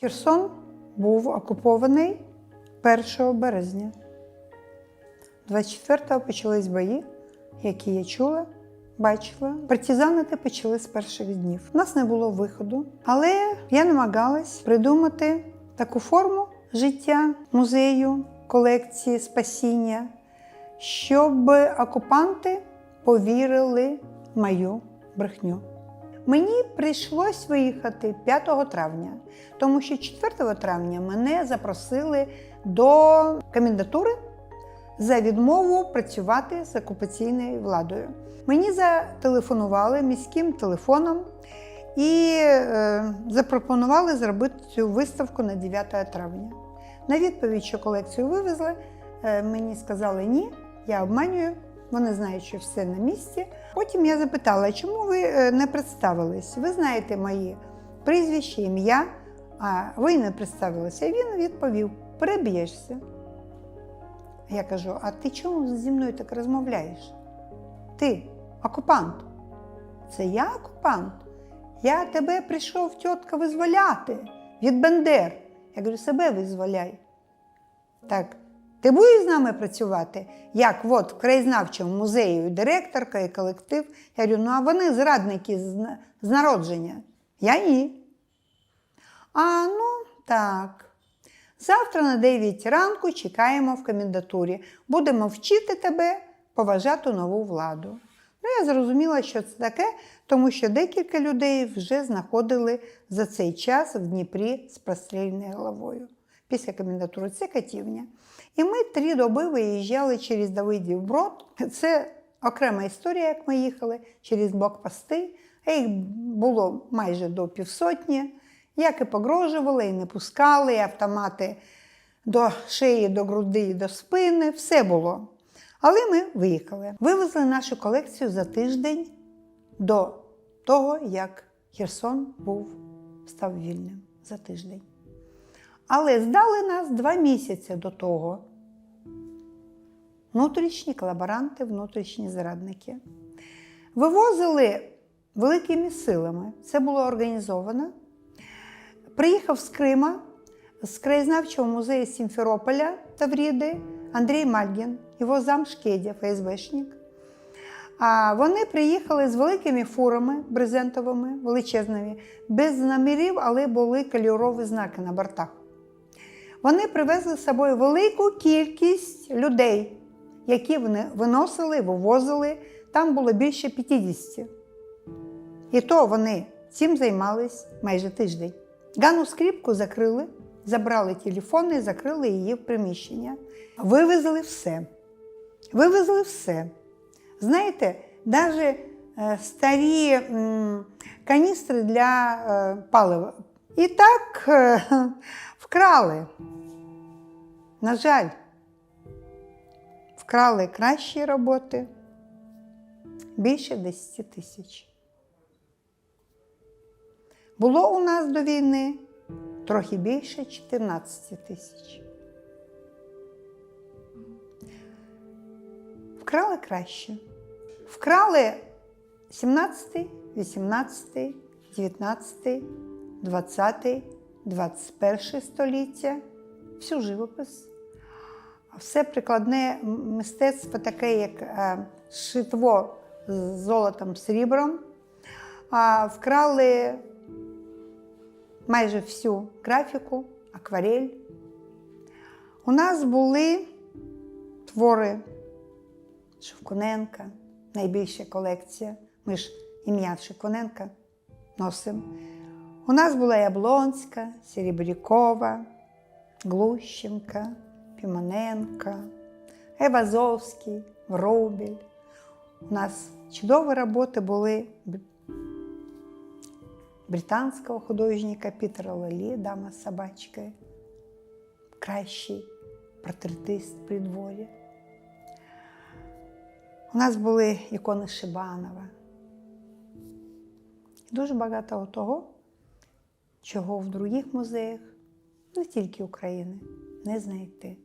Херсон був окупований 1 березня. 24-го почались бої, які я чула, бачила. Партизанити почали з перших днів. У нас не було виходу, але я намагалась придумати таку форму життя музею, колекції спасіння, щоб окупанти повірили в мою брехню. Мені прийшлось виїхати 5 травня, тому що 4 травня мене запросили до комендатури за відмову працювати з окупаційною владою. Мені зателефонували міським телефоном і е, запропонували зробити цю виставку на 9 травня. На відповідь, що колекцію вивезли, е, мені сказали ні, я обманюю. Вони знають, що все на місці. Потім я запитала, чому ви е, не представились? Ви знаєте мої прізвище, ім'я, а ви не представилися. І він відповів: переб'єшся. Я кажу: а ти чому зі мною так розмовляєш? Ти окупант. Це я окупант. Я тебе прийшов тітка визволяти від Бендер. Я говорю, себе визволяй. Так, ти будеш з нами працювати? Як от в краєзнавчому музеї директорка і колектив. Я говорю, ну а вони зрадники з народження. Я ні. А ну так. Завтра на 9 ранку чекаємо в комендатурі. Будемо вчити тебе поважати нову владу. Ну, я зрозуміла, що це таке, тому що декілька людей вже знаходили за цей час в Дніпрі з прострільною головою. Після комендатури це катівня. І ми три доби виїжджали через Давидів Брод. Це окрема історія, як ми їхали через блокпости. Їх було майже до півсотні. Як і погрожували, і не пускали, і автомати до шиї, до груди, до спини, все було. Але ми виїхали. Вивезли нашу колекцію за тиждень до того, як Херсон був став вільним за тиждень. Але здали нас два місяці до того. Внутрішні колаборанти, внутрішні зрадники. Вивозили великими силами. Це було організовано. Приїхав з Крима, з краєзнавчого музею Сімферополя Тавріди Андрій Мальгін, його зам Шкедя, ФСБшник. А вони приїхали з великими фурами брезентовими, величезними, без номерів, але були кольорові знаки на бортах. Вони привезли з собою велику кількість людей, які вони виносили, вивозили. Там було більше 50. І то вони цим займались майже тиждень. Гану скріпку закрили, забрали телефони, закрили її в приміщення. Вивезли все. Вивезли все. Знаєте, навіть старі м, каністри для е, палива. І так е, вкрали. На жаль, вкрали кращі роботи більше 10 тисяч. Було у нас до війни трохи більше 14 тисяч. Вкрали краще. Вкрали 17, 18, 19, 20, 21 століття, всю живопис. Все прикладне мистецтво, таке, як е, шитво з золотом, срібром, вкрали майже всю графіку, акварель. У нас були твори Шевкуненка, найбільша колекція. Ми ж ім'я Шевкуненка носимо. У нас була Яблонська, Серебрякова, Глущенка, Пімоненка, Евазовський, Врубель. У нас чудові роботи були британського художника Пітера Лелі, дама з собачкою, кращий портретист при дворі. У нас були ікони Шибанова. Дуже багато того, чого в других музеях, не тільки України, не знайти.